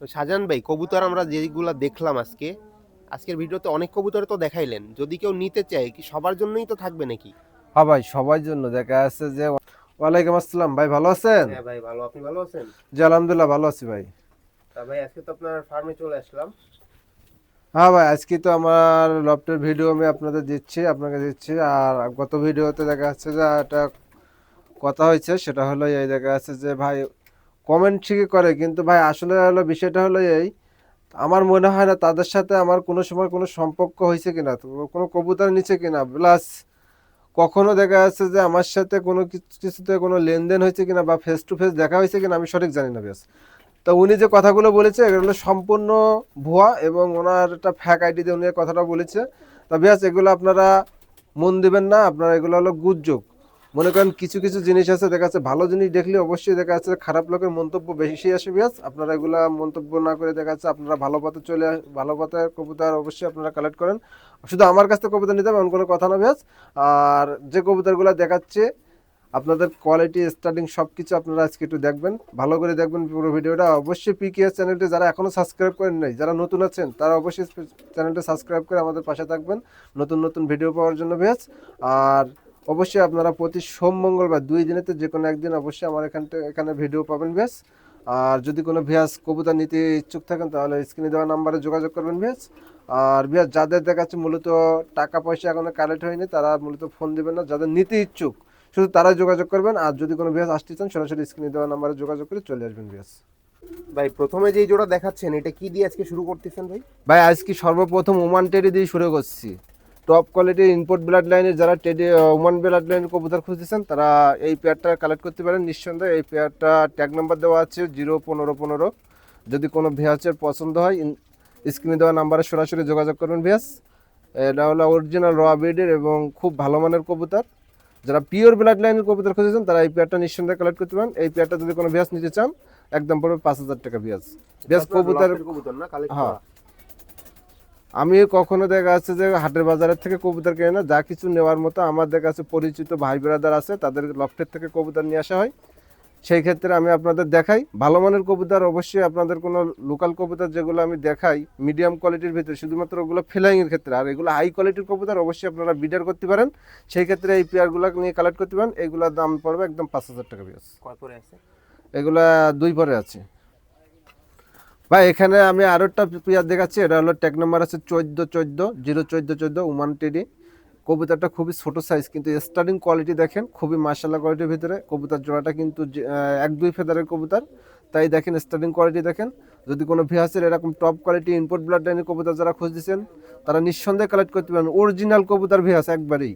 তো শাহজাহান ভাই কবুতর আমরা যেগুলা দেখলাম আজকে আজকের ভিডিওতে অনেক কবুতর তো দেখাইলেন। যদি কেউ নিতে চায় কি সবার জন্যই তো থাকবে নাকি? হ্যাঁ ভাই সবার জন্য। দেখা যাচ্ছে যে ওয়ালাইকুম আসসালাম। ভাই ভালো আছেন? হ্যাঁ ভাই ভালো। আপনি ভালো আছেন? জি আলহামদুলিল্লাহ ভালো আছি ভাই। তা ভাই আজকে তো আপনার ফার্মে চলে আসলাম। হ্যাঁ ভাই আজকে তো আমার লফটের ভিডিও আমি আপনাদের দিচ্ছি আপনাকে দিচ্ছি। আর গত ভিডিওতে দেখা যাচ্ছে যে একটা কথা হয়েছে সেটা হলো এই দেখা যাচ্ছে যে ভাই কমেন্ট ঠিকই করে, কিন্তু ভাই আসলে হলো বিষয়টা হলো এই, আমার মনে হয় না তাদের সাথে আমার কোনো সময় কোনো সম্পর্ক হয়েছে কিনা কোনো কবুতর নিচে কিনা প্লাস কখনো দেখা যাচ্ছে যে আমার সাথে কোনো কিছু- কিছুতে কোনো লেনদেন হয়েছে কিনা বা ফেস টু ফেস দেখা হয়েছে কিনা আমি সঠিক জানি না বেশ তো উনি যে কথাগুলো বলেছে, এগুলো সম্পূর্ণ ভুয়া এবং ওনার একটা ফ্যাক আইডি দিয়ে উনি কথাটা বলেছে। তা বেশ এগুলো আপনারা মন দিবেন না, আপনারা এগুলো হলো গুজব। মনে করেন কিছু কিছু জিনিস আছে, দেখা যাচ্ছে ভালো জিনিস দেখলে অবশ্যই দেখা যাচ্ছে খারাপ লোকের মন্তব্য বেশি আসে বেশ আপনারা এগুলা মন্তব্য না করে দেখা যাচ্ছে আপনারা ভালো পথে চলে ভালো পথে কবুতর অবশ্যই আপনারা কালেক্ট করেন। শুধু আমার কাছ থেকে কবিতা নিতে হবে, এমন কোনো কথা না বেশ আর যে কবুতরগুলো দেখাচ্ছে, আপনাদের কোয়ালিটি স্টার্টিং সব কিছু আপনারা আজকে একটু দেখবেন। ভালো করে দেখবেন পুরো ভিডিওটা। অবশ্যই পিকিএস চ্যানেলটি যারা এখনও সাবস্ক্রাইব করেন নাই, যারা নতুন আছেন, তারা অবশ্যই চ্যানেলটা সাবস্ক্রাইব করে আমাদের পাশে থাকবেন। নতুন নতুন ভিডিও পাওয়ার জন্য বেশ আর অবশ্যই আপনারা প্রতি সোম মঙ্গলবার দুই দিনেতে যে কোনো একদিন অবশ্যই আমার এখানটা এখানে ভিডিও পাবেন বেশ আর যদি কোনো ভিয়াস কবুতর নিতে ইচ্ছুক থাকেন তাহলে স্ক্রিনে দেওয়া নাম্বারে যোগাযোগ করবেন বেশ আর ভিয়াস যাদের দেখাচ্ছে মূলত টাকা পয়সা এখনও কালেক্ট হয়নি তারা মূলত ফোন দিবেন না যাদের নিতে ইচ্ছুক। শুধু তারা যোগাযোগ করবেন আর যদি কোনো ভিয়াস আসতে চান সরাসরি স্ক্রিনে দেওয়া নাম্বারে যোগাযোগ করে চলে আসবেন ভিয়াস ভাই প্রথমে যেই জোড়া দেখাচ্ছেন এটা কি দিয়ে আজকে শুরু করতেছেন ভাই? ভাই আজকে সর্বপ্রথম ওমান টেডি দিয়ে শুরু করছি। টপ কোয়ালিটির ইনপোর্ট ব্লাড লাইনের যারা টেডি ওমান ব্লাড লাইনের কবুতর খুঁজতেছেন তারা এই পেয়ারটা কালেক্ট করতে পারেন। নিঃসন্দেহে এই পেয়ারটা ট্যাগ নাম্বার দেওয়া আছে জিরো পনেরো পনেরো। যদি কোনো ভেয়াচের পছন্দ হয় স্ক্রিনে দেওয়া নাম্বারে সরাসরি যোগাযোগ করবেন ভেয়াস এটা হলো অরিজিনাল র ব্রিডের এবং খুব ভালো মানের কবুতর। যারা পিওর ব্লাড লাইনের কবুতর খুঁজেছেন তারা এই পেয়ারটা নিঃসন্দেহে কালেক্ট করতে পারেন। এই পেয়ারটা যদি কোনো ভেয়াস নিতে চান একদম পড়বে পাঁচ হাজার টাকা ভেয়াস ভেয়াস কবুতর কবুতর না কালেক্ট হ্যাঁ। আমি কখনো দেখা যাচ্ছে যে হাটের বাজারের থেকে কবুতর কিনে না যা কিছু নেওয়ার মতো আমার দেখা যাচ্ছে পরিচিত ভাই ব্রাদার আছে তাদের লফটের থেকে কবুতর নিয়ে আসা হয়। সেই ক্ষেত্রে আমি আপনাদের দেখাই। ভালো মানের কবুতর অবশ্যই আপনাদের কোনো লোকাল কবুতর যেগুলো আমি দেখাই মিডিয়াম কোয়ালিটির ভিতরে শুধুমাত্র ওগুলো ফ্লাইং এর ক্ষেত্রে। আর এগুলো হাই কোয়ালিটির কবুতর অবশ্যই আপনারা বিডার করতে পারেন। সেই ক্ষেত্রে এই পেয়ারগুলো নিয়ে কালেক্ট করতে পারেন। এইগুলোর দাম পড়বে একদম পাঁচ হাজার টাকা আছে? এগুলা দুই পরে আছে। ভাই, এখানে আমি আরও একটা পেয়ার দেখাচ্ছি, এটা হলো টেক নাম্বার আছে চোদ্দ চোদ্দ, জিরো চোদ্দ চোদ্দ উমান টেডি কবুতরটা খুবই ছোট সাইজ কিন্তু স্টার্টিং কোয়ালিটি দেখেন, খুবই মার্শাল্লাহ কোয়ালিটির ভিতরে। কবুতর জোড়াটা কিন্তু এক দুই ফেদারের কবুতর। তাই দেখেন স্টার্টিং কোয়ালিটি দেখেন। যদি কোনো ভিহাসের এরকম টপ কোয়ালিটি ইনপুট ব্লাড লাইনের কবুতর যারা খুঁজতেছেন, তারা নিঃসন্দেহে কালেক্ট করতে পারেন অরিজিনাল কবুতর ভিহাস একবারেই।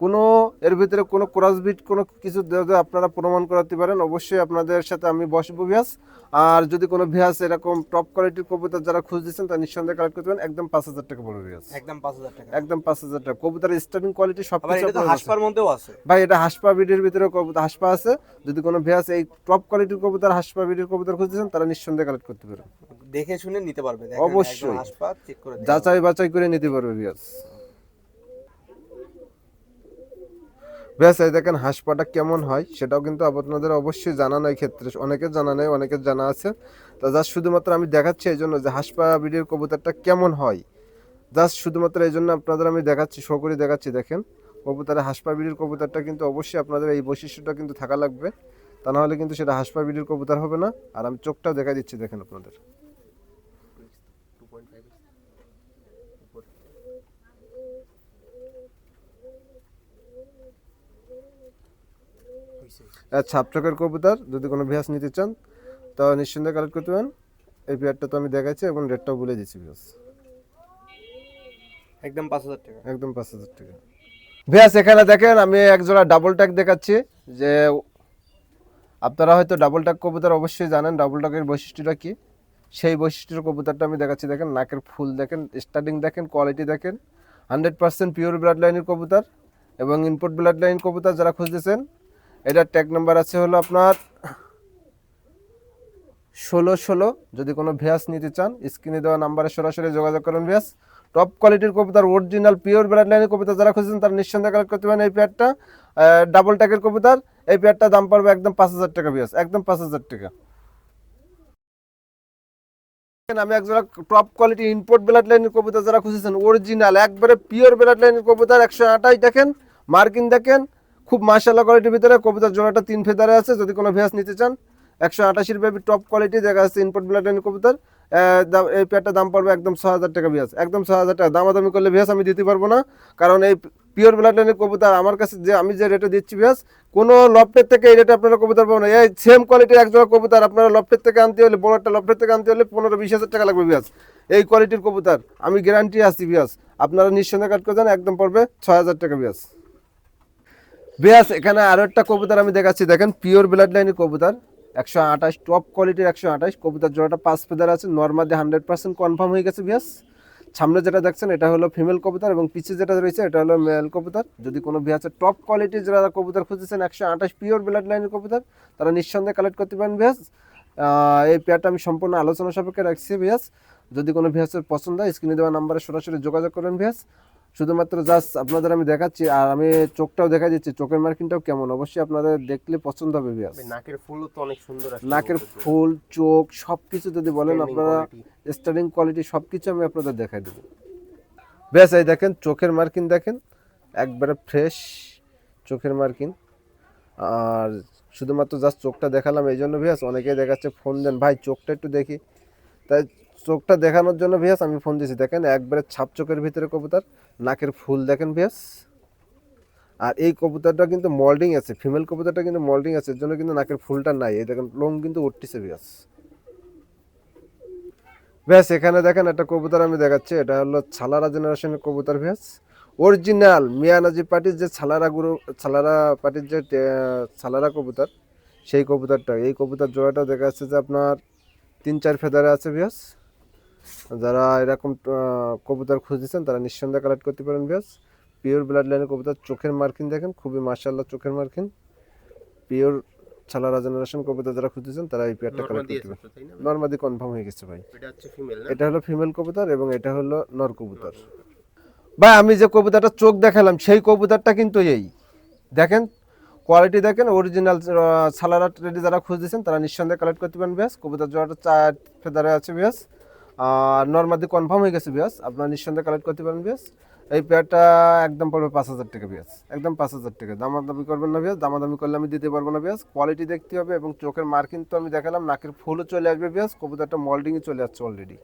কোনো এর ভিতরে কোনো ক্রসবিট কোনো কিছু আপনারা প্রমাণ করাতে পারেন অবশ্যই আপনাদের সাথে আমি বসবো ভিয়াস আর যদি কোনো ভিয়াস এরকম টপ কোয়ালিটির কবুতর যারা খুঁজতেছেন তা নিঃসন্দেহে কালেক্ট করতে পারেন। একদম পাঁচ হাজার টাকা পড়বে ভিয়াস একদম পাঁচ হাজার টাকা। একদম পাঁচ হাজার টাকা। কবুতরের স্টার্টিং কোয়ালিটি সব কিছু হাসপার মধ্যেও আছে। ভাই এটা হাসপা বিডের ভিতরে কবুতর হাসপা আছে। যদি কোনো ভিয়াস এই টপ কোয়ালিটির কবুতর হাসপা বিডের কবুতর খুঁজতেছেন তারা নিঃসন্দেহে কালেক্ট করতে পারেন দেখে শুনে নিতে পারবে। অবশ্যই। একদম চেক করে যাচাই বাছাই করে নিতে পারবে ভিয়াস ব্যাস, এই দেখেন হাঁসপাটা কেমন হয় সেটাও কিন্তু আপনাদের অবশ্যই জানানো এই ক্ষেত্রে। অনেকের জানা নেই অনেকের জানা আছে। তা জাস্ট শুধুমাত্র আমি দেখাচ্ছি এই জন্য যে হাঁসপা বিডির কবুতরটা কেমন হয়। জাস্ট শুধুমাত্র এই জন্য আপনাদের আমি দেখাচ্ছি শো করে দেখাচ্ছি, দেখেন। কবুতরের হাঁসপা বিডির কবুতরটা কিন্তু অবশ্যই আপনাদের এই বৈশিষ্ট্যটা কিন্তু থাকা লাগবে। তা নাহলে কিন্তু সেটা হাঁসপা বিডির কবুতর হবে না। আর আমি চোখটাও দেখা দিচ্ছি, দেখেন আপনাদের আর ছাপচকের কবুতর যদি কোনো ভিয়াস নিতে চান তো নিশ্চিন্তে কালেক্ট করতে পারেন। এই পেয়ারটা তো আমি দেখাচ্ছি এবং রেটটাও বলে দিচ্ছি ভিয়াস একদম পাঁচ হাজার টাকা। একদম পাঁচ হাজার টাকা। ভিয়াস এখানে দেখেন আমি এক জোড়া ডাবল ট্যাগ দেখাচ্ছি যে আপনারা হয়তো ডাবল ট্যাগ কবুতর অবশ্যই জানেন ডাবল ট্যাগের বৈশিষ্ট্যটা কি। সেই বৈশিষ্ট্যের কবুতরটা আমি দেখাচ্ছি দেখেন নাকের ফুল দেখেন স্টার্টিং দেখেন কোয়ালিটি দেখেন। হান্ড্রেড পার্সেন্ট পিওর ব্লাড লাইনের কবুতর এবং ইনপুট ব্লাড লাইন কবুতর যারা খুঁজতেছেন এটার ট্যাগ নাম্বার আছে হলো আপনার ষোলো ষোলো। যদি কোনো ভেয়াস নিতে চান স্ক্রিনে দেওয়া নাম্বারে সরাসরি যোগাযোগ করুন ভেয়াস টপ কোয়ালিটির কবিতার অরিজিনাল পিওর ব্লাড লাইনের কবিতা যারা খুঁজছেন, তারা নিঃসন্দেহে কালেক্ট করতে পারেন এই পেয়ারটা ডাবল ট্যাগের কবিতার। এই পেয়ারটা দাম পড়বে একদম পাঁচ হাজার টাকা ভেয়াস একদম পাঁচ হাজার টাকা। আমি একজোড়া টপ কোয়ালিটি ইম্পোর্ট ব্লাড লাইনের কবিতা যারা খুঁজেছেন অরিজিনাল একবারে পিওর ব্লাড লাইনের কবিতার একশো আঠাশ দেখেন মার্কিন দেখেন খুব মার্শাল্লাহ কোয়ালিটির ভিতরে কবুতর জোড়াটা তিন ফেদারে আছে, যদি কোনো ভেস নিতে চান, একশো আটাশির বেবি টপ কোয়ালিটি দেখা যাচ্ছে ইম্পোর্ট ব্লাড লাইনের কবুতর এই পেয়ারটার দাম পড়বে একদম ছ হাজার টাকা ভিয়াস একদম ছ হাজার টাকা। দামাদামি করলে ভিয়াস আমি দিতে পারব না, কারণ এই পিওর ব্লাড লাইনের কবুতর আমার কাছে যে, আমি যে রেটে দিচ্ছি ভিয়াস কোনো লফটের থেকে এই রেটে আপনারা কবুতর পাবেন না। এই সেম কোয়ালিটির একজোড়া কবুতর আপনারা লফটের থেকে আনতে হলে, বড় একটা লফটের থেকে আনতে হলে পনেরো বিশ হাজার টাকা লাগবে ভিয়াস এই কোয়ালিটির কবুতর আমি গ্যারান্টি আসছি ভিয়াস আপনারা নিঃসন্দেহে কাট করে দেন, একদম পড়বে ছয় হাজার টাকা ভিয়াস ভিয়াস এখানে আরও একটা কবুতর আমি দেখাচ্ছি। দেখেন পিওর ব্লাড লাইনের কবুতর। একশো আঠাশ টপ কোয়ালিটির একশো আঠাশ। কবুতর জোড়াটা পাঁচ ফেদার আছে নর্মালি হান্ড্রেড পার্সেন্ট কনফার্ম হয়ে গেছে ভিয়াস সামনে যেটা দেখছেন এটা হলো ফিমেল কবুতর এবং পিছে যেটা রয়েছে এটা হলো মেল কবুতর। যদি কোনো ভিয়াসের টপ কোয়ালিটির যারা কবুতর খুঁজেছেন একশো আঠাশ পিওর ব্লাড লাইনের কবুতর তারা নিঃসন্দেহে কালেক্ট করতে পারেন আহ, এই পেয়ারটা আমি সম্পূর্ণ আলোচনা সাপেক্ষে রাখছি ভিয়াস যদি কোনো ভিয়াসের পছন্দ হয় স্ক্রিনে দেওয়া নাম্বারে সরাসরি যোগাযোগ করেন ভিয়াস শুধুমাত্র জাস্ট আপনাদের আমি দেখাচ্ছি আর আমি চোখটাও দেখা দিচ্ছি চোখের মার্কিংটাও কেমন? অবশ্যই আপনাদের দেখলে পছন্দ হবে ভাই, নাকের ফুলও তো অনেক সুন্দর আছে নাকের ফুল চোখ সবকিছু যদি বলেন আপনারা। স্টার্টিং কোয়ালিটি সবকিছু আমি আপনাদের দেখাই দেবো। বেশ এই দেখেন চোখের মার্কিন দেখেন একবারে ফ্রেশ চোখের মার্কিন। আর শুধুমাত্র জাস্ট চোখটা দেখালাম এই জন্য ভিয়াস অনেকেই দেখাচ্ছে ফোন দেন। ভাই চোখটা একটু দেখি। তাই চোখটা দেখানোর জন্য ভিয়াস আমি ফোন দিয়েছি দেখেন, একবারে ছাপ চোখের ভিতরে কবুতর, নাকের ফুল দেখেন ভিয়াস আর এই কবুতরটা কিন্তু মল্ডিং আছে ফিমেল কবুতরটা কিন্তু মল্ডিং আছে, এর জন্য কিন্তু নাকের ফুলটা নাই। এই দেখেন লোম কিন্তু উঠতেছে ভিয়াস ব্যাস, এখানে দেখেন, একটা কবুতর আমি দেখাচ্ছি। এটা হলো ছালারা জেনারেশনের কবুতর ভ্যাস অরিজিনাল মিয়ানাজি পার্টির যে ছালারা গুরু, ছালারা পার্টির যে ছালারা কবুতর, সেই কবুতরটা, এই কবুতর জোড়াটা দেখা যাচ্ছে যে আপনার তিন চার ফেদারে আছে ভ্যাস যারা এরকম কবুতর খুঁজেছেন তারা নিঃসন্দেহে কালেক্ট করতে পারেন ভ্যাস পিওর ব্লাড লাইনের কবুতর চোখের মার্কিন দেখেন খুবই মার্শাল্লাহ চোখের মার্কিন। পিওর ছালারা জেনারেশন কবুতর যারা খুঁজেছেন তারা এই পেয়ারটা কালেক্ট করতে পারেন? নর্মাদি কনফার্ম হয়ে গেছে ভাই। এটা হলো ফিমেল কবুতর এবং এটা হলো নর কবুতর। ভাই আমি যে কবুতরটা চোখ দেখালাম সেই কবুতরটা কিন্তু এই। দেখেন কোয়ালিটি দেখেন অরিজিনাল সালারা রেডি যারা খুঁজতেছেন তারা নিঃসন্দেহে কালেক্ট করতে পারেন ব্যাস কবুতর জোড়াটা চার ফেদারে আছে ব্যাস আর নর্মাদি কনফার্ম হয়ে গেছে ব্যাস আপনারা নিঃসন্দেহে কালেক্ট করতে পারেন ব্যাস এই পেয়ারটা একদম পড়বে পাঁচ হাজার টাকা ব্যাস একদম পাঁচ হাজার টাকা। দামাদামি করবেন না ব্যাস দামাদামি করলে আমি দিতে পারব না ব্যাস কোয়ালিটি দেখতে হবে এবং চোখের মার্কিং তো আমি দেখালাম, নাকের ফুলও চলে আসবে ব্যাস কবুতরটা মল্ডিংয়ে চলে আসছে অলরেডি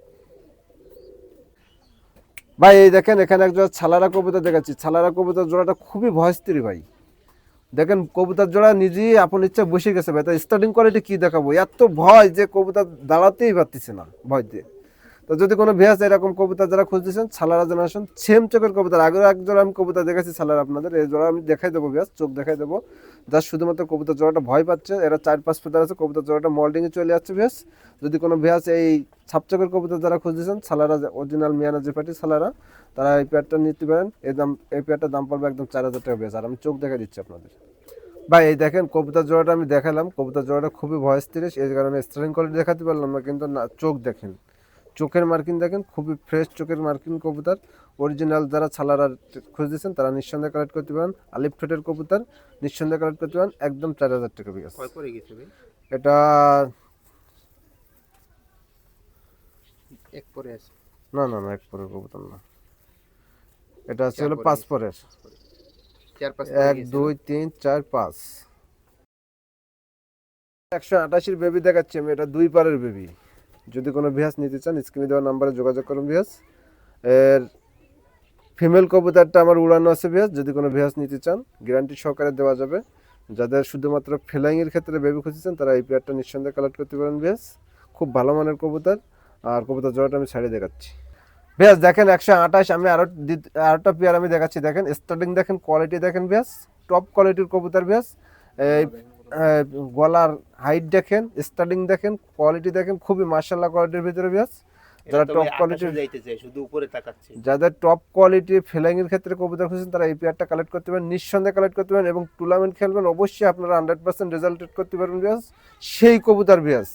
ভাই, এই দেখেন, এখানে একজন ছালারা কবুতর দেখাচ্ছি। ছালারা কবুতর জোড়াটা খুবই ভয়স্ত্রী ভাই। দেখেন, কবুতর জোড়া নিজেই আপন ইচ্ছা বসে গেছে ভাই। তাই স্টার্টিং কোয়ালিটি কি দেখাবো? এত ভয় যে কবুতর দাঁড়াতেই পারতেছে না ভয়তে। তো যদি কোনো ভেয়াস এরকম কবিতা যারা খুঁজতেছেন, ছালারা জেনারেশন সেম চোখের কবুতর। আগেও এক জোড়া আমি কবিতা দেখেছি ছালার আপনাদের, এই জোড়া আমি দেখাই দেবো ভেয়াস, চোখ দেখাই দেবো। যার শুধুমাত্র কবুতর জোড়াটা ভয় পাচ্ছে, এরা চার পাঁচ ফেদার আছে, কবুতর জোড়াটা মল্ডিংয়ে চলে যাচ্ছে ভেয়াস। যদি কোনো ভেয়াস এই ছাপচকের কবিতা যারা খুঁজতেছেন সালারা অরিজিনাল মিয়ানা যে পার্টি সালারা তারা এই পেয়ারটা নিতে পারেন। এই দাম, এই পেয়ারটার দাম পড়বে একদম চার হাজার টাকা বেশ আর আমি চোখ দেখা দিচ্ছি আপনাদের। ভাই, এই দেখেন কবুতর জোড়াটা আমি দেখালাম। কবুতর জোড়াটা খুবই ভয়েস তিরিশ, এই কারণে স্টারিং কোয়ালিটি দেখাতে পারলাম না, কিন্তু না, চোখ দেখেন। চোখের মার্কিন দেখেন খুবই ফ্রেশ চোখের মার্কিন কবুতর। অরিজিনাল যারা ছালারা খুঁজতেছেন তারা নিঃসন্দেহে কালেক্ট করতে পারেন। আলিফ ঠোঁটের কবুতর নিঃসন্দেহে কালেক্ট করতে পারেন। একদম চার হাজার টাকা বিকাশ এটা এক পরে আছে। না না না এক পরের কবুতর না। এটা আছে হলো পাঁচ পরের। এক দুই তিন চার পাঁচ। একশো আটাশির বেবি দেখাচ্ছি আমি এটা দুই পারের বেবি যদি কোনো ভিয়াস নিতে চান স্ক্রিনে দেওয়া নাম্বারে যোগাযোগ করুন ভিয়াস এর ফিমেল কবুতরটা আমার উড়ানো আছে ভিয়াস যদি কোনো ভিয়াস নিতে চান গ্যারান্টি সহকারে দেওয়া যাবে। যাদের শুধুমাত্র ফ্লাইংয়ের ক্ষেত্রে বেবি খুঁজেছেন তারা এই পেয়ারটা নিঃসন্দেহে কালেক্ট করতে পারেন ভিয়াস খুব ভালো মানের কবুতর, আর কবুতর জোড়াটা আমি ছাড়িয়ে দেখাচ্ছি। বেশ দেখেন একশো আঠাশ, আমি আরও আরেকটা পেয়ার আমি দেখাচ্ছি। দেখেন স্টার্টিং দেখেন কোয়ালিটি দেখেন বেশ টপ কোয়ালিটির কবুতর বেশ এই গলার হাইট দেখেন স্টার্টিং দেখেন কোয়ালিটি দেখেন খুবই মার্শাল্লাহ কোয়ালিটির ভিতরে বেশ যারা টপ চাই শুধু উপরে তাকাচ্ছে। যাদের টপ কোয়ালিটি ফিলাইংয়ের ক্ষেত্রে কবুতর খুঁজছেন তারা এই পেয়ারটা কালেক্ট করতে পারেন নিঃসন্দেহে কালেক্ট করতে পারেন এবং টুর্নামেন্ট খেলবেন অবশ্যই আপনারা হান্ড্রেড পার্সেন্ট রেজাল্ট করতে পারবেন বিয়াস সেই কবুতর বিয়াস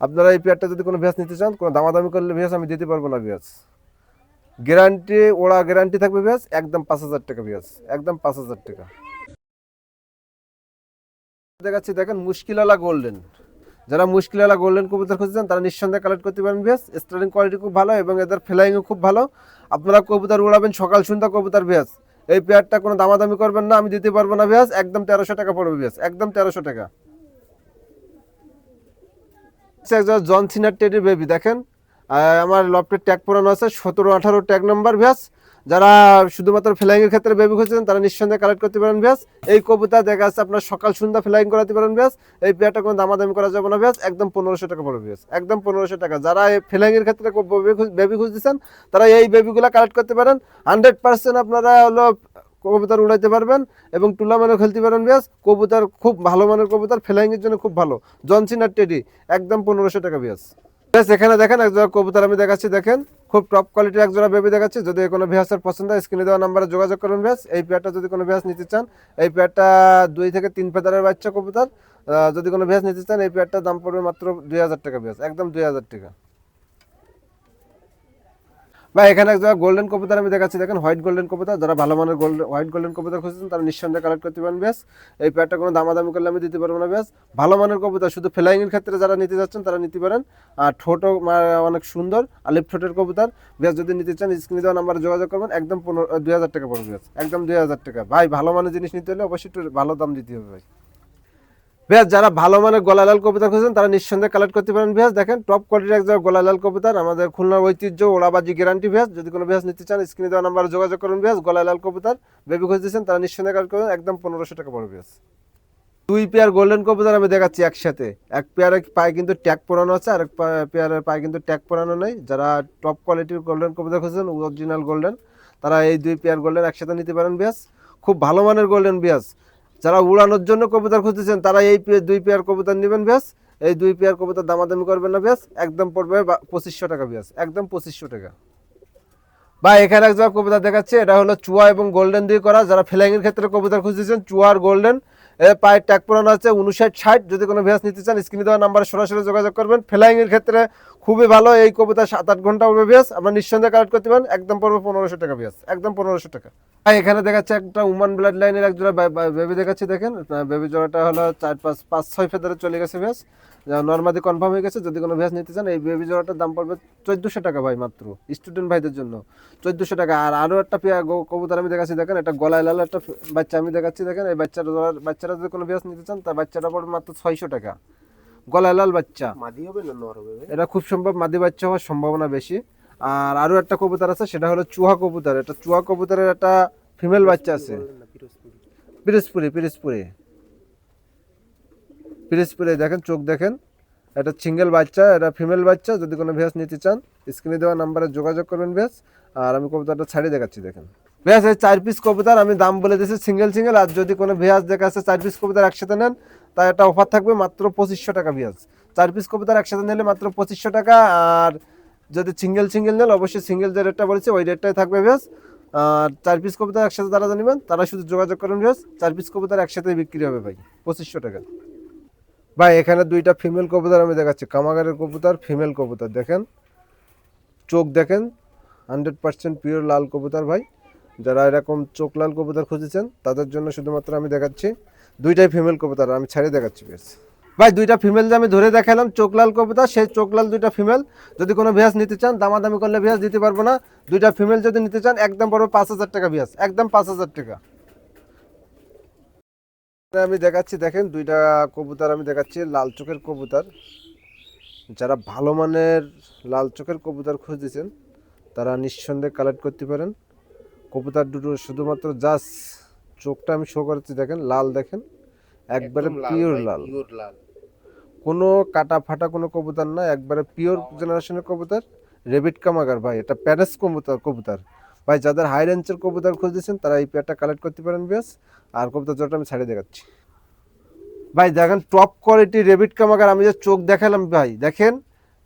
আপনারা এই পেয়ারটা যদি কোনো ভ্যাস নিতে চান কোনো দামাদামি করলে ভ্যাস আমি দিতে পারব না ভ্যাস গ্যারান্টি ওরা গ্যারান্টি থাকবে ভ্যাস একদম পাঁচ হাজার টাকা ভ্যাস একদম পাঁচ হাজার টাকা। দেখাচ্ছি, দেখেন মুশকিলালা গোল্ডেন যারা মুশকিলালা গোল্ডেন কবুতর খুঁজছেন তারা নিঃসন্দেহে কালেক্ট করতে পারেন বেশ স্টার্টিং কোয়ালিটি খুব ভালো এবং এদের ফ্লাইংও খুব ভালো। আপনারা কবুতর উড়াবেন সকাল সন্ধ্যা কবুতর বেশ এই পেয়ারটা কোনো দামাদামি করবেন না, আমি দিতে পারব না বেশ একদম তেরোশো টাকা পড়বে বেশ একদম তেরোশো টাকা। একজন জন সিনার টেডির বেবি দেখেন। আমার লপটের ট্যাগ পুরানো আছে, সতেরো আঠারো ট্যাগ নাম্বার ভ্যাস যারা শুধুমাত্র ফ্লাইং এর ক্ষেত্রে বেবি খুঁজছেন তারা নিঃসন্দেহে কালেক্ট করতে পারেন ব্যাস। এই কবুতর দেখা যাচ্ছে আপনার সকাল সন্ধ্যা ফ্লাইং করাতে পারেন ভ্যাস এই পেয়ারটা কোনো দামাদামি করা যাবে না ভ্যাস একদম পনেরোশো টাকা পড়বে ভ্যাস একদম পনেরোশো টাকা। যারা এই ফ্লাইং এর ক্ষেত্রে বেবি খুঁজতেছেন তারা এই বেবিগুলো কালেক্ট করতে পারেন। হান্ড্রেড পার্সেন্ট আপনারা হলো কবুতর উড়াইতে পারবেন এবং টুর্নামেন্টও খেলতে পারেন ব্যাস। কবুতর খুব ভালো মানের কবুতর ফ্লাইং এর জন্য খুব ভালো। জনসিন আর টেডি একদম পনেরোশো টাকা ব্যাস ব্যাস। এখানে দেখেন এক জোড়া কবুতর আমি দেখাচ্ছি, দেখেন। খুব টপ কোয়ালিটির এক জোড়া বেবি দেখাচ্ছি। যদি কোনো ভ্যাসের পছন্দ হয় স্ক্রিনে দেওয়া নাম্বারে যোগাযোগ করুন ব্যাস এই পেয়ারটা যদি কোনো ভ্যাস নিতে চান, এই পেয়ারটা দুই থেকে তিন ফেদারের বাচ্চা কবুতর। যদি কোনো ভ্যাস নিতে চান, এই পেয়ারটার দাম পড়বে মাত্র দুই হাজার টাকা ভিহাস একদম দুই হাজার টাকা। বা এখানে যারা গোল্ডেন কবুতর আমি দেখাচ্ছি, দেখেন হোয়াইট গোল্ডেন কবুতর, যারা ভালো মানের গোল্ডেন হোয়াইট গোল্ডেন কবুতর খুঁজছেন, তারা নিঃসন্দেহে কালেক্ট করতে পারেন বেশ এই প্যাডটা কোনো দামাদামি করলে আমি দিতে পারব না বেশ ভালো মানের কবুতর, শুধু ফ্লাইংয়ের ক্ষেত্রে যারা নিতে যাচ্ছেন, তারা নিতে পারেন। আর ঠোঁটও অনেক সুন্দর আলিপ ঠোঁটের কবুতর। বেশ যদি নিতে চান স্ক্রিনে দেওয়া নাম্বারে যোগাযোগ করবেন, একদম পনেরো দুই হাজার টাকা পড়বে বেশ একদম দুই হাজার টাকা। ভাই, ভালো মানের জিনিস নিতে হলে অবশ্যই ভালো দাম দিতে হবে ভাই। বেশ যারা ভালো মানের গলালাল কবিতা খুঁজছেন তারা নিঃসন্দেহে কালেক্ট করতে পারেন ভেজ দেখেন টপ কোয়ালিটির এক জায়গায় গলালাল কবিতার আমাদের খুলনার ঐতিহ্য, ওড়াবাজি গ্যারান্টি ভেজ যদি কোনো ভেজ নিতে চান স্ক্রিনে দেওয়া নাম্বারে যোগাযোগ করুন ভেজ গলালাল কবিতার বেবি খুঁজতেছেন তারা নিঃসন্দেহে কালেক্ট করবেন। একদম পনেরোশো টাকা পড়বে ভেজ দুই পেয়ার গোল্ডেন কবুতর আমি দেখাচ্ছি একসাথে। এক পেয়ারের পায়ে কিন্তু ট্যাগ পরানো আছে আর এক পেয়ারের পায়ে কিন্তু ট্যাগ পরানো নেই। যারা টপ কোয়ালিটির গোল্ডেন কবুতর খুঁজছেন অরিজিনাল গোল্ডেন তারা এই দুই পেয়ার গোল্ডেন একসাথে নিতে পারেন বিয়াস খুব ভালো মানের গোল্ডেন বিয়াস যারা উড়ানোর জন্য কবুতর খুঁজতেছেন, তারা এই দুই পেয়ার কবুতর নেবেন ব্যাস। এই দুই পেয়ার কবুতর দামাদামি করবেন না ব্যাস। একদম পড়বে পঁচিশশো টাকা ব্যাস। একদম পঁচিশশো টাকা। বা এখানে এক জায়গায় কবিতা দেখাচ্ছে, এটা হলো চুয়া এবং গোল্ডেন দিয়ে করা। যারা ফ্লাইং এর ক্ষেত্রে কবিতা খুঁজতেছেন, চুয়া আর গোল্ডেন। পায়ের ট্যাগ পরানো আছে উনষাট ষাট। যদি কোনো ভ্যাস নিতে চান স্ক্রিনে দেওয়া নাম্বারে সরাসরি যোগাযোগ করবেন। ফ্লাইং এর ক্ষেত্রে খুবই ভালো, এই কবুতর সাত, আট ঘণ্টা উঠবে ভ্যাস আপনার নিঃসন্দেহে কালেক্ট করতে পারেন। একদম পড়বে পনেরোশো টাকা ভ্যাস একদম পনেরোশো টাকা। এখানে দেখাচ্ছে একটা উমান ব্লাড লাইনের এক জোড়া বেবি দেখাচ্ছি দেখেন। বেবি জোড়াটা হলো চার পাঁচ পাঁচ ছয় ফেদারে চলে গেছে ভ্যাস। নর্মাদি কনফার্ম হয়ে গেছে যদি কোনো ভ্যাস নিতে চান এই বেবি জোড়াটার দাম পড়বে চোদ্দোশো টাকা ভাই মাত্র স্টুডেন্ট ভাইদের জন্য। চোদ্দোশো টাকা। আর আরও একটা পেয়া কবুতর আমি দেখাচ্ছি দেখেন একটা গলায় লাল একটা বাচ্চা আমি দেখাচ্ছি দেখেন এই বাচ্চাটা জোড়ার- বাচ্চারা যদি কোনো ভ্যাস নিতে চান তার বাচ্চাটা পড়বে মাত্র ছয়শো টাকা। গলায় লাল বাচ্চা। মাদি হবে না নর হবে এটা খুব সম্ভব মাদি বাচ্চা হওয়ার সম্ভাবনা বেশি। আর আরও একটা কবুতর আছে, সেটা হলো চুহা কবুতর। এটা চুহা কবুতরের একটা ফিমেল বাচ্চা আছে। পিরিসপুরি পিরিসপুরি পিরিসপুরি দেখেন, চোখ দেখেন। এটা সিঙ্গেল বাচ্চা, এটা ফিমেল বাচ্চা। যদি কোনো ভেস নিতে চান স্ক্রিনে দেওয়া নাম্বারে যোগাযোগ করবেন ভেস আর আমি কবুতরটা ছাড়িয়ে দেখাচ্ছি, দেখেন। ভেস এই চার পিস কবুতর, আমি দাম বলে দিয়েছি সিঙ্গেল সিঙ্গেল আর যদি কোনো ভেয়াস দেখাচ্ছে চার পিস কবুতর একসাথে নেন তা একটা অফার থাকবে মাত্র পঁচিশশো টাকা ভেয়াস চার পিস কবুতর একসাথে নিলে মাত্র পঁচিশশো টাকা, আর যদি সিঙ্গেল সিঙ্গেল নেন, অবশ্যই সিঙ্গেল যে রেটটা বলেছি, ওই রেটটাই থাকবে ভেস আর চার পিস কবুতর একসাথে তারা জানিবেন, তারা শুধু যোগাযোগ করেন ভেস চার পিস কবুতর একসাথে বিক্রি হবে ভাই, পঁচিশশো টাকা। ভাই, এখানে দুইটা ফিমেল কবুতর আমি দেখাচ্ছি, কামাগারের কবুতর ফিমেল কবুতর, দেখেন। চোখ দেখেন হান্ড্রেড পার্সেন্ট পিওর লাল কবুতর ভাই। যারা এরকম চোখ লাল কবুতর খুঁজেছেন, তাদের জন্য শুধুমাত্র আমি দেখাচ্ছি, দুইটাই ফিমেল কবুতর, আমি ছাড়িয়ে দেখাচ্ছি বেশ ভাই দুইটা ফিমেল যে আমি ধরে দেখালাম চোখ লাল কবুতর সেই চোখ লাল দুইটা ফিমেল যদি কোনো ভেয়াস নিতে চান দামাদামি করলে ভেয়াস দিতে পারব না। দুইটা ফিমেল যদি নিতে চান একদম পড়বে পাঁচ হাজার টাকা ভেয়াস একদম পাঁচ হাজার টাকা। আমি দেখাচ্ছি দেখেন দুইটা কবুতর আমি দেখাচ্ছি লাল চোখের কবুতর। যারা ভালো মানের লাল চোখের কবুতর খুঁজতেছেন তারা নিঃসন্দেহে কালেক্ট করতে পারেন। কবুতর দুটো শুধুমাত্র জাস্ট চোখটা আমি শো করেছি দেখেন লাল দেখেন একবারে পিওর লাল। পিওর লাল। কোনো কাটা ফাটা কোনো কবুতর না, একবারে পিওর জেনারেশনের কবুতর রেবিট কামাগার ভাই, এটা প্যারেস কবুতর কবুতর। ভাই, যাদের হাই রেঞ্জের কবুতর খুঁজতেছেন, তারা এই পেয়ারটা কালেক্ট করতে পারেন বেশ আর কবুতর জোরটা আমি ছাড়িয়ে দেখাচ্ছি। ভাই, দেখেন টপ কোয়ালিটি রেবিট কামাগার, আমি যে চোখ দেখালাম ভাই, দেখেন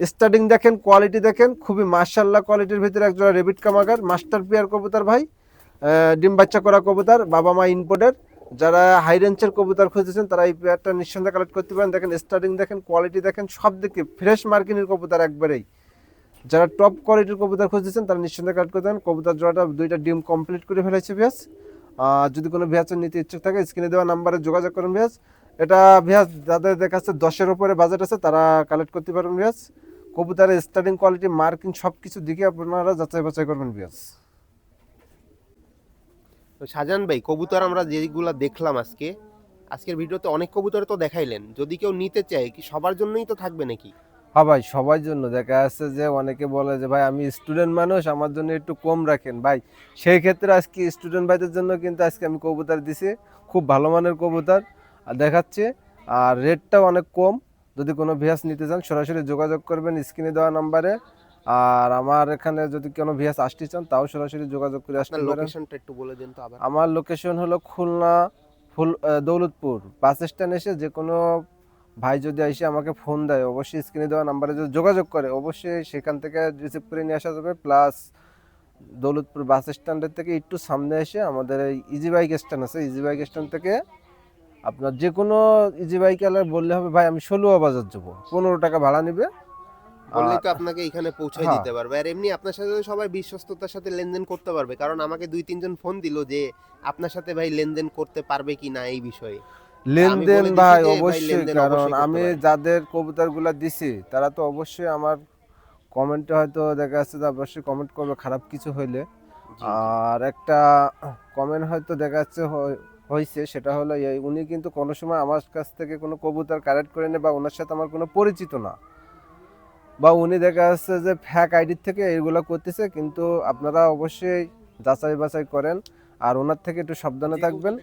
স্টার্টিং দেখেন কোয়ালিটি দেখেন, খুবই মার্শাল্লাহ কোয়ালিটির ভিতরে একজোড়া রেবিট কামাগার মাস্টার পেয়ার কবুতর ভাই ডিম বাচ্চা করা কবুতর বাবা মা ইনপোর্টের যারা হাই রেঞ্জের কবুতর খুঁজেছেন তারা এই পেয়ারটা নিঃসন্দেহে কালেক্ট করতে পারেন। দেখেন স্টার্টিং দেখেন কোয়ালিটি দেখেন সব দিকে ফ্রেশ মার্কিনের কবুতর একবারেই। যারা টপ কোয়ালিটির কবুতর খুঁজেছেন তারা নিঃসন্দেহে কালেক্ট করতে পারেন। কবুতর জোড়াটা, দুইটা ডিম কমপ্লিট করে ফেলেছে আর যদি কোনো ভ্যাচের নিতে ইচ্ছুক থাকে স্ক্রিনে দেওয়া নাম্বারে যোগাযোগ করুন ব্যাস এটা ভিয়াস, যাদের দেখাচ্ছে দশের উপরে বাজেট আছে, তারা কালেক্ট করতে পারবেন ভিয়াস। কবুতরের স্টার্টিং কোয়ালিটি মার্কিং সব কিছু দিকে আপনারা যাচাই বাছাই করবেন ভিয়াস। তো শাহজাহান ভাই, কবুতর আমরা যেগুলা দেখলাম আজকে, আজকের ভিডিওতে অনেক কবুতর তো দেখাইলেন। যদি কেউ নিতে চায়, কি সবার জন্যই তো থাকবে নাকি? হ্যাঁ ভাই, সবার জন্য। দেখা যাচ্ছে যে অনেকে বলে যে, ভাই, আমি স্টুডেন্ট মানুষ, আমার জন্য একটু কম রাখেন। ভাই, সেই ক্ষেত্রে আজকে স্টুডেন্ট ভাইদের জন্য কিন্তু আজকে আমি কবুতর দিছি। খুব ভালো মানের কবুতর। দেখাচ্ছে, আর রেটটাও অনেক কম। যদি কোনো ভিয়াস নিতে চান, সরাসরি যোগাযোগ করবেন স্ক্রিনে দেওয়া নাম্বারে। আর আমার এখানে যদি কোনো ভিয়াস আসতে চান তাও সরাসরি যোগাযোগ করে আসতে পারেন। লোকেশনটা একটু বলে দিন তো আবার। আমার লোকেশন হলো খুলনা ফুল দৌলতপুর। বাস স্ট্যান্ড এসে যে কোনো ভাই যদি এসে আমাকে ফোন দেয় অবশ্যই স্ক্রিনে দেওয়া নাম্বারে যদি যোগাযোগ করে অবশ্যই সেখান থেকে রিসিভ করে নিয়ে আসা যাবে। প্লাস দৌলতপুর বাস স্ট্যান্ডের থেকে একটু সামনে এসে আমাদের এই ইজি বাইক স্ট্যান্ড আছে। ইজি বাইক স্ট্যান্ড থেকে আপনার যে কোনো ইজি বাইক বললে হবে ভাই আমি ষোলোয়া বাজার যাব পনেরো টাকা ভাড়া নেবে। তো আপনাকে এখানে পৌঁছায় হ্যাঁ। দিতে পারবে। আর এমনি আপনার সাথে সবাই বিশ্বস্ততার সাথে লেনদেন করতে পারবে। কারণ আমাকে দুই তিনজন ফোন দিল যে আপনার সাথে ভাই লেনদেন করতে পারবে কি না এই বিষয়ে? লেনদেন ভাই অবশ্যই কারণ আমি। যাদের কবুতরগুলো দিছি তারা তো অবশ্যই আমার কমেন্টে হয়তো দেখা যাচ্ছে যে অবশ্যই কমেন্ট করবে খারাপ কিছু হইলে। আর একটা কমেন্ট হয়তো দেখা যাচ্ছে হয়েছে সেটা হলো উনি কিন্তু কোনো সময় আমার কাছ থেকে কোনো কবুতর কালেক্ট করে নেয় বা ওনার সাথে আমার কোনো পরিচিত না। বা উনি দেখা যাচ্ছে যে ফ্যাক আইডির থেকে এইগুলো করতেছে কিন্তু আপনারা অবশ্যই যাচাই বাছাই করেন আর ওনার থেকে একটু সাবধানে থাকবেন।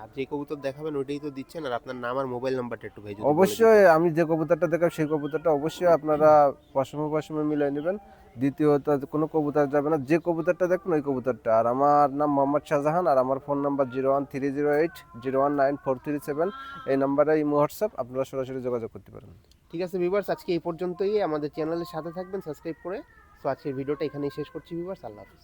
আর যে কবুতর দেখাবেন ওইটাই তো দিচ্ছেন আর আপনার নাম আর মোবাইল নাম্বারটা একটু দিতেন। অবশ্যই আমি যে কবুতরটা দেখাব সেই কবুতরটা অবশ্যই আপনারা পশমে পশমে মিলিয়ে নেবেন। দ্বিতীয়ত, কোনো কবুতর যাবে না। যে কবুতরটা দেখবেন ওই কবুতরটা। আর আমার নাম মোহাম্মদ শাহজাহান, আর আমার phone number zero one three zero eight, zero one nine four three seven. এই নাম্বারে ইমো, হোয়াটসঅ্যাপ, আপনারা সরাসরি যোগাযোগ করতে পারেন। ঠিক আছে ভিভার্স আজকে এই পর্যন্তই। আমাদের চ্যানেলের সাথে থাকবেন, সাবস্ক্রাইব করে। তো আজকের ভিডিওটা এখানেই শেষ করছি ভিভার্স আল্লাহ হাফিজ।